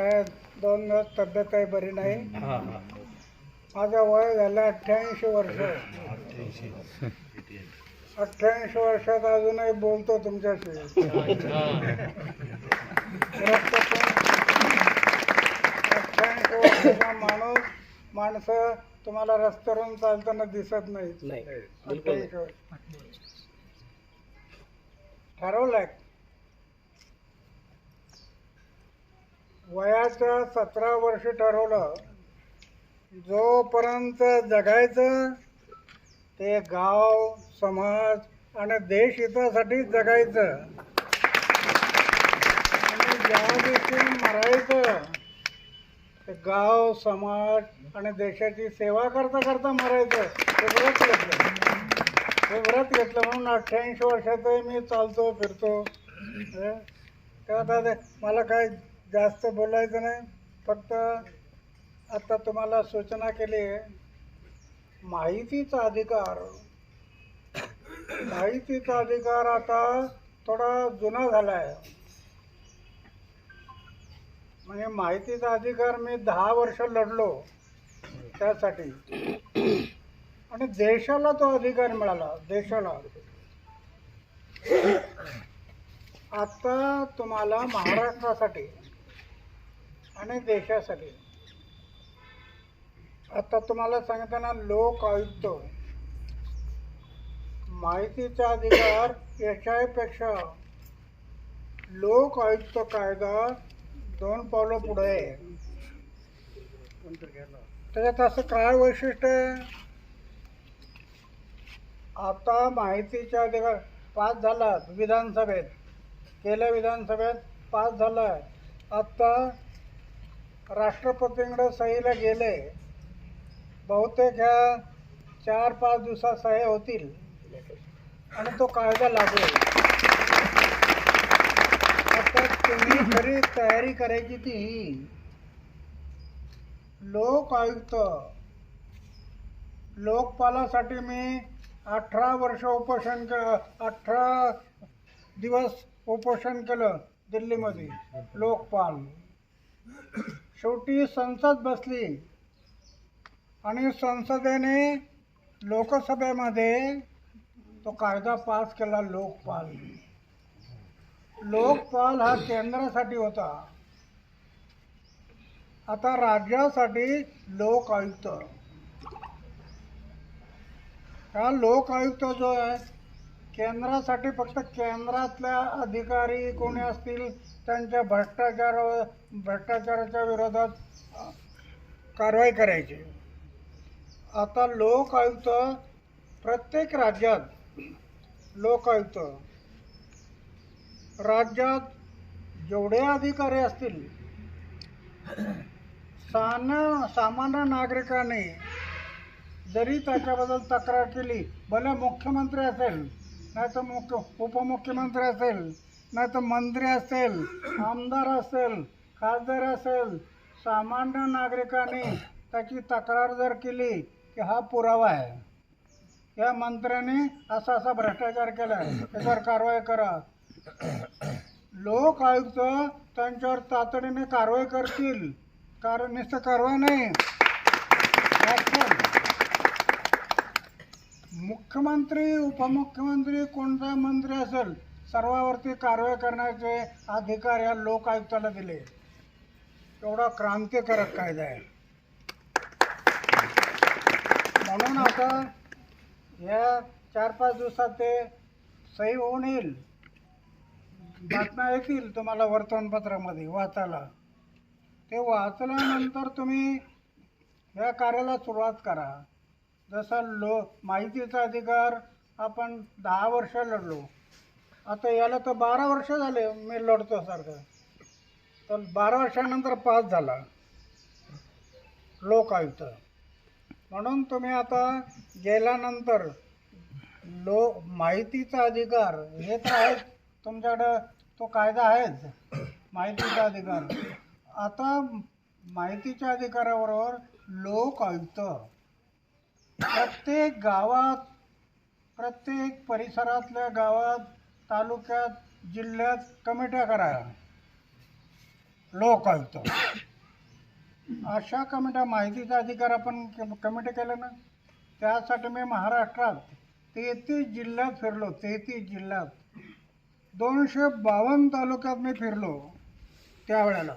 काय दोन दिवस तब्येत काही बरी नाही. माझं वय झालं अठ्ठ्याऐंशी वर्ष. अठ्ठ्याऐंशी वर्षात अजूनही बोलतो तुमच्याशी. अठ्ठ्याऐंशी वर्षाचा माणूस माणसं तुम्हाला रस्त्यावरून चालताना दिसत नाही. ठरवलंय. वयाचं सतरा वर्ष ठरवलं जोपर्यंत जगायचं ते गाव समाज आणि देश हितासाठी जगायचं. आणि ज्या दिवशी मरायचं ते गाव समाज आणि देशाची सेवा करता करता मरायचं. ते व्रत घेतलं. ते व्रत घेतलं म्हणून अठ्ठ्याऐंशी वर्षातही मी चालतो फिरतो. तर आता ते मला काय जास्त बोलायचं नाही. फक्त आता तुम्हाला सूचना केली आहे. माहितीचा अधिकार. माहितीचा अधिकार आता थोडा जुना झाला आहे म्हणजे माहितीचा अधिकार मी दहा वर्ष लढलो त्यासाठी. आणि देशाला तो अधिकार मिळाला देशाला. आता तुम्हाला महाराष्ट्रासाठी आणि देशासाठी. आता तुम्हाला सांगताना लोक आयुक्त माहितीचा अधिकार याच्यापेक्षा लोक आयुक्त कायदा दोन पावलं पुढे आहे. त्याच्यात असं काय वैशिष्ट्य आहे? आता माहितीच्या अधिकार पास झाला विधानसभेत गेल्या विधानसभेत पास झाला. आत्ता राष्ट्रपतींकडे सहीला गेले. बहुतेक ह्या चार पाच दिवसात सह्या होतील. आणि तो कायदा लागू आता तुम्ही खरी तयारी करायची ती ही लोक आयुक्त लोकपालासाठी मी अठरा वर्ष उपोषण केलं अठरा दिवस उपोषण केलं दिल्लीमध्ये लोकपाल. शेवटी संसद बसली. आणि संसदेने लोकसभेमध्ये तो कायदा पास केला लोकपाल लोकपाल हा केंद्रासाठी होता. आता राज्यासाठी लोक आयुक्त. हा लोक आयुक्त जो आहे केंद्रासाठी फक्त केंद्रातल्या अधिकारी कोणी असतील त्यांच्या भ्रष्टाचार भ्रष्टाचाराच्या विरोधात कारवाई करायची. आता लोक आयुक्त प्रत्येक राज्यात लोक आयुक्त राज्यात जेवढे अधिकारी असतील सान सामान्य नागरिकाने जरी त्याच्याबद्दल तक्रार केली भले मुख्यमंत्री असेल नाही तर मुख्य उपमुख्यमंत्री असेल नाही तर मंत्री असेल आमदार असेल खासदार असेल सामान्य नागरिकांनी त्याची तक्रार जर केली की हा पुरावा आहे. या मंत्र्याने असा असा भ्रष्टाचार केला त्याच्यावर कारवाई करा. लोक आयुक्त त्यांच्यावर तातडीने कारवाई करतील. कारण नुसतं कारवाई नाही. मुख्यमंत्री उपमुख्यमंत्री कोणता मंत्री असेल सर्वावरती कारवाई करण्याचे अधिकार या लोक आयुक्ताला दिले. एवढा क्रांतिकारक कायदा आहे. म्हणून आता या चार पाच दिवसात ते सही होऊन येईल. बातम्या येतील तुम्हाला वर्तमानपत्रामध्ये वाचायला. ते वाचल्यानंतर तुम्ही या कार्याला सुरुवात करा. जसं लो माहितीचा अधिकार आपण दहा वर्ष लढलो. आता याला तर बारा वर्ष झाले मी लढतो सारखं. तर बारा वर्षानंतर पास झाला. लोक आयुक्त. म्हणून तुम्ही आता गेल्यानंतर लो माहितीचा अधिकार हे तर आहेच तुमच्याकडं तो कायदा आहेच. माहितीचा अधिकार. आता माहितीच्या अधिकाराबरोबर लोक आयुक्त. प्रत्येक गावात प्रत्येक परिसरातल्या गावात तालुक्यात जिल्ह्यात कमिट्या करा लोकायुक्त अशा कमिट्या माहितीचा अधिकार आपण कमिटी केलं ना त्यासाठी मी महाराष्ट्रात तेहतीस जिल्ह्यात फिरलो तेहतीस जिल्ह्यात. दोनशे बावन्न तालुक्यात मी फिरलो त्यावेळेला.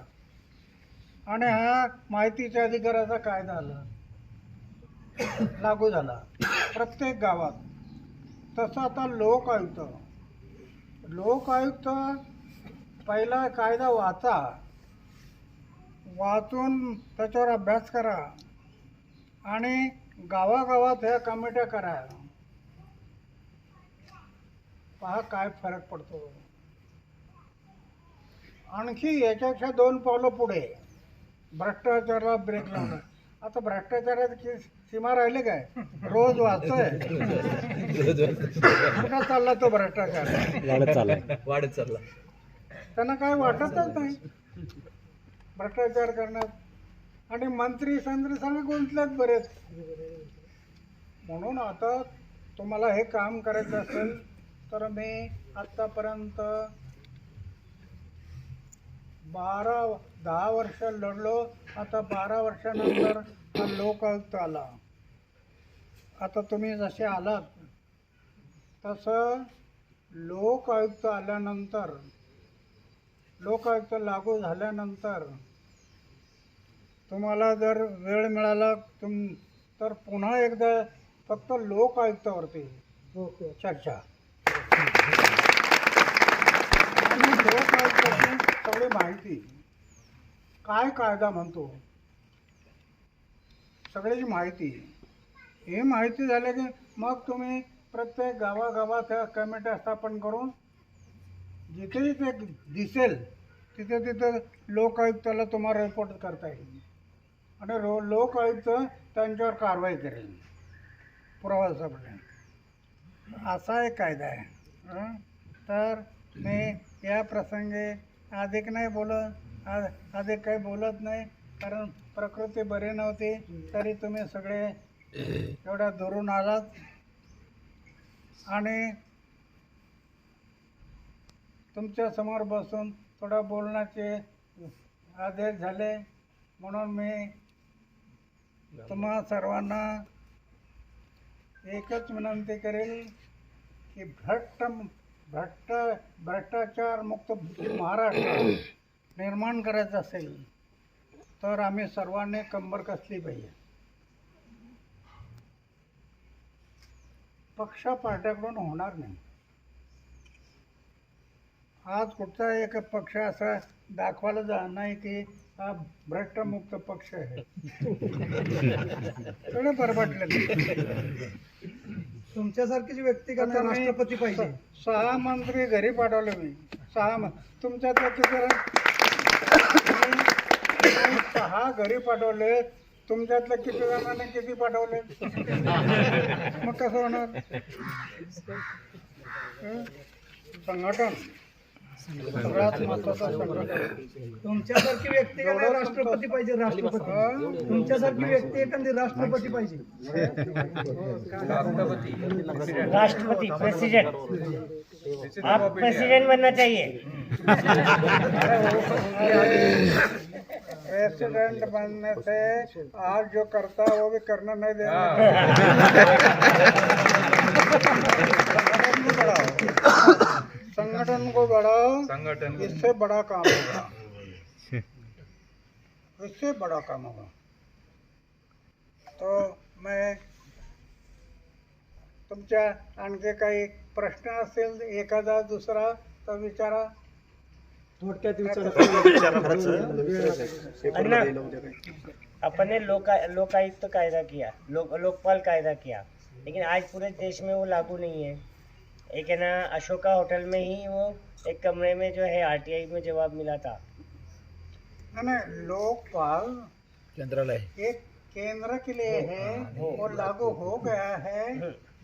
आणि हा माहितीच्या अधिकाराचा कायदा आला. लागू झाला. प्रत्येक गावात. तसं आता लोक आयुक्त. लोक आयुक्त पहिला कायदा वाचा. वाचून त्याच्यावर अभ्यास करा. आणि गावागावात ह्या कमिट्या करा. पहा काय फरक पडतो. आणखी याच्यापेक्षा दोन पावलं पुढे. भ्रष्टाचाराला ब्रेक लावणं. आता भ्रष्टाचाराची सीमा राहिली काय? रोज वाचतोय. कुठं चालला तो भ्रष्टाचार? वाढत चाललाय. वाढत चालला. त्यांना काय वाटतच नाही. भ्रष्टाचार करण्यात. आणि मंत्री संत्री सगळे गुंतलेत बरेच. म्हणून आता तुम्हाला हे काम करायचं असेल तर मी आत्तापर्यंत बारा दहा वर्ष लढलो. आता बारा वर्षानंतर हा लोक आयुक्त आला. आता तुम्ही जसे आलात तसं लोक आयुक्त आल्यानंतर लोकायुक्त लागू झाल्यानंतर तुम्हाला जर वेळ मिळाला तुम तर पुन्हा एकदा फक्त लोक आयुक्तावरती चर्चा. आणि लोक आयुक्ताची सगळी माहिती. काय कायदा म्हणतो? सगळ्याची माहिती ही माहिती झाली की मग तुम्ही प्रत्येक गावागावात ह्या कमिट्या स्थापन करून जिथे जिथे दिसेल तिथे तिथे लोकायुक्ताला तुम्हाला रिपोर्ट करता येईल. आणि रो लोक आयुक्त त्यांच्यावर कारवाई करेल. पुरावा असा एक कायदा आहे. तर मी या प्रसंगी अधिक नाही बोलत आ- अधिक काही बोलत नाही. कारण प्रकृती बरी नव्हती तरी तुम्ही सगळे एवढ्या दुरून आलात. आणि तुमच्यासमोर बसून थोडं बोलण्याचे आदेश झाले. म्हणून मी तुम्हा सर्वांना एकच विनंती करेल की भ्रष्ट भ्रष्ट भ्रष्टाचार मुक्त महाराष्ट्र निर्माण करायचं असेल. तर आम्ही सर्वांनी कंबर कसली पाहिजे? पक्ष पार्ट्याकडून होणार नाही. आज कुठचा एक पक्ष असा दाखवायला जा नाही की हा भ्रष्टमुक्त पक्ष आहे. थोडं बरबटलेलं तुमच्यासारखीच व्यक्ती का राष्ट्रपती पाहिजे. सहा मंत्री घरी पाठवले मी. सहा म- सहा घरी पाठवले तुमच्यातलं किती जणांना किती पाठवले? मग कसं होणार? हं? संघटन. सगळ्यात महत्वाचं संघटन. तुमच्यासारखी व्यक्ती नाही राष्ट्रपती पाहिजे राष्ट्रपती? हं? तुमच्यासारखी व्यक्ती एखादी राष्ट्रपती पाहिजे. राष्ट्रपति प्रेसिडेंट. आप प्रेसिडेंट बनना चाहिए. प्रेसिडेंट बनने से आज जो करता है वो भी करना नहीं देना। संगठन को बढ़ाओ संगठन इससे बड़ा काम होगा। इससे बड़ा काम होगा। तो मैं तुमच्या आणखी काही प्रश्न असतील एखादा दुसरा तर विचारा. थोडक्यात अपन ने लोक लोकायुक्त कायदा किया. लोक लोकपाल कायदा किया. लेकिन आज पूरे देश में वो लागू नहीं है. एक है ना अशोका होटल में ही वो एक कमरे में जो है आरटीआई में जवाब मिला था। लोकपाल केंद्रालय। एक केंद्र के लिए है वो लागू हो गया है।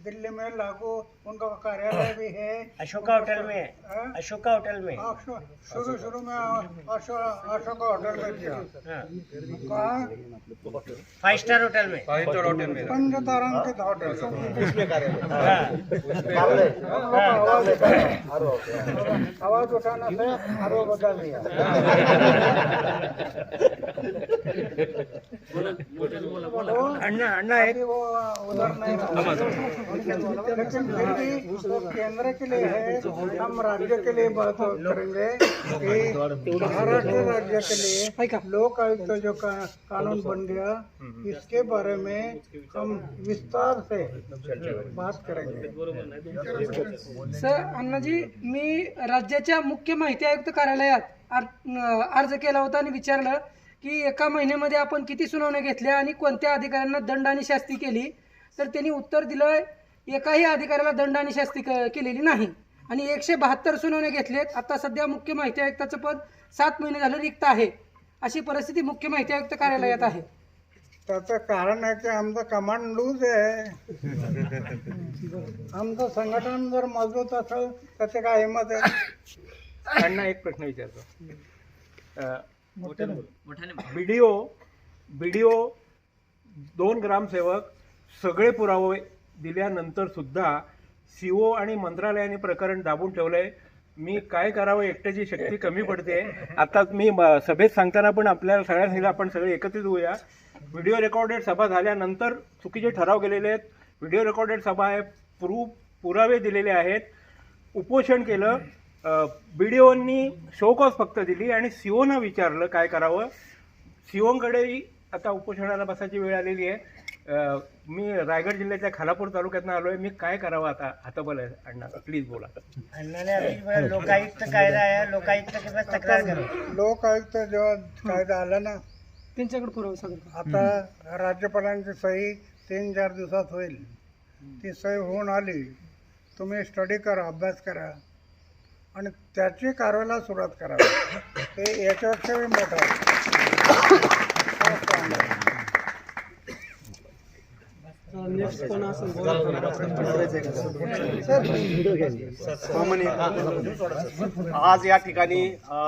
दिल्ली में लागू उनका कार्यालय भी है। अशोका होटल में। है हाँ? अशोका होटल में। हाँ, शुरू शुरू में अशोक अशोक होटल में किया। हाँ। कहा? फाइव स्टार होटल में। पंच तारांकित होटल हाँ। आवाज उठाना आवाज उठाने से आरो बदल दिया। अन्ना अन्ना अभी वो लेकिन फिर भी वो केंद्र के लिए है हम राज्य के लिए बात करेंगे कि महाराष्ट्र राज्य के लिए लोक आयुक्त जो का, कानून बन गया इसके बारे में हम विस्तार से बात करेंगे सर अण्णाजी मी राज्याच्या मुख्य माहिती आयुक्त कार्यालयात अर्ज केला होता आणि विचारलं की एका महिन्यामध्ये आपण किती सुनावण्या घेतल्या आणि कोणत्या अधिकाऱ्यांना दंड आणि शास्ती केली? तर त्यांनी उत्तर दिलं एकाही अधिकाऱ्याला दंड आणि शास्ती क- केलेली नाही. आणि एकशे बहात्तर सुनावण्या घेतलेत. आता सध्या मुख्य माहिती आयुक्ताचं पद सात महिने झालं रिक्त आहे. अशी परिस्थिती मुख्य माहिती आयुक्त कार्यालयात आहे. त्याचं कारण आहे की आमचं कमांड लूज आहे. आमचं संघटन जर मजबूत असेल तर ते काय हिंमत आहे? अण्णा एक प्रश्न विचारतो. बीडीओ बीडीओ दोन ग्रामसेवक सगळे पुरावे दिल्यानंतर सुद्धा ओ आणि मंत्रालयाने प्रकरण दाबून ठेवलंय. मी काय करावं एकट्याची शक्ती कमी पडते. आता मी सभेत सांगताना पण आपल्याला सगळ्यांना सांगितलं आपण सगळे एकत्रित होऊया. व्हिडिओ रेकॉर्डेड सभा झाल्यानंतर चुकीचे ठराव गेलेले आहेत. व्हिडिओ रेकॉर्डेड सभा आहे प्रू पुरावे दिलेले आहेत. उपोषण केलं बी डी ओनी शोकॉज फक्त दिली आणि सीओनं विचारलं काय करावं. सीओंकडेही आता उपोषणाला बसायची वेळ आलेली आहे. मी रायगड जिल्ह्याच्या खालापूर तालुक्यातनं आलोय. मी काय करावं आता? आता बोला अण्णा प्लीज बोला. अन्ना ने अभी बोला लोकायुक्त कायदा आया लोकायुक्त तक्रार करो. लोक आयुक्त जेव्हा कायदा आला ना त्यांच्याकडे पुरावा सादर आता राज्यपालांची सही तीन चार दिवसात होईल. ती सही होऊन आली. तुम्ही स्टडी करा अभ्यास करा. आणि त्याची कारवाईला सुरुवात करा. ते याच्यापेक्षा बी मोठं आहे. आज या ठिकाणी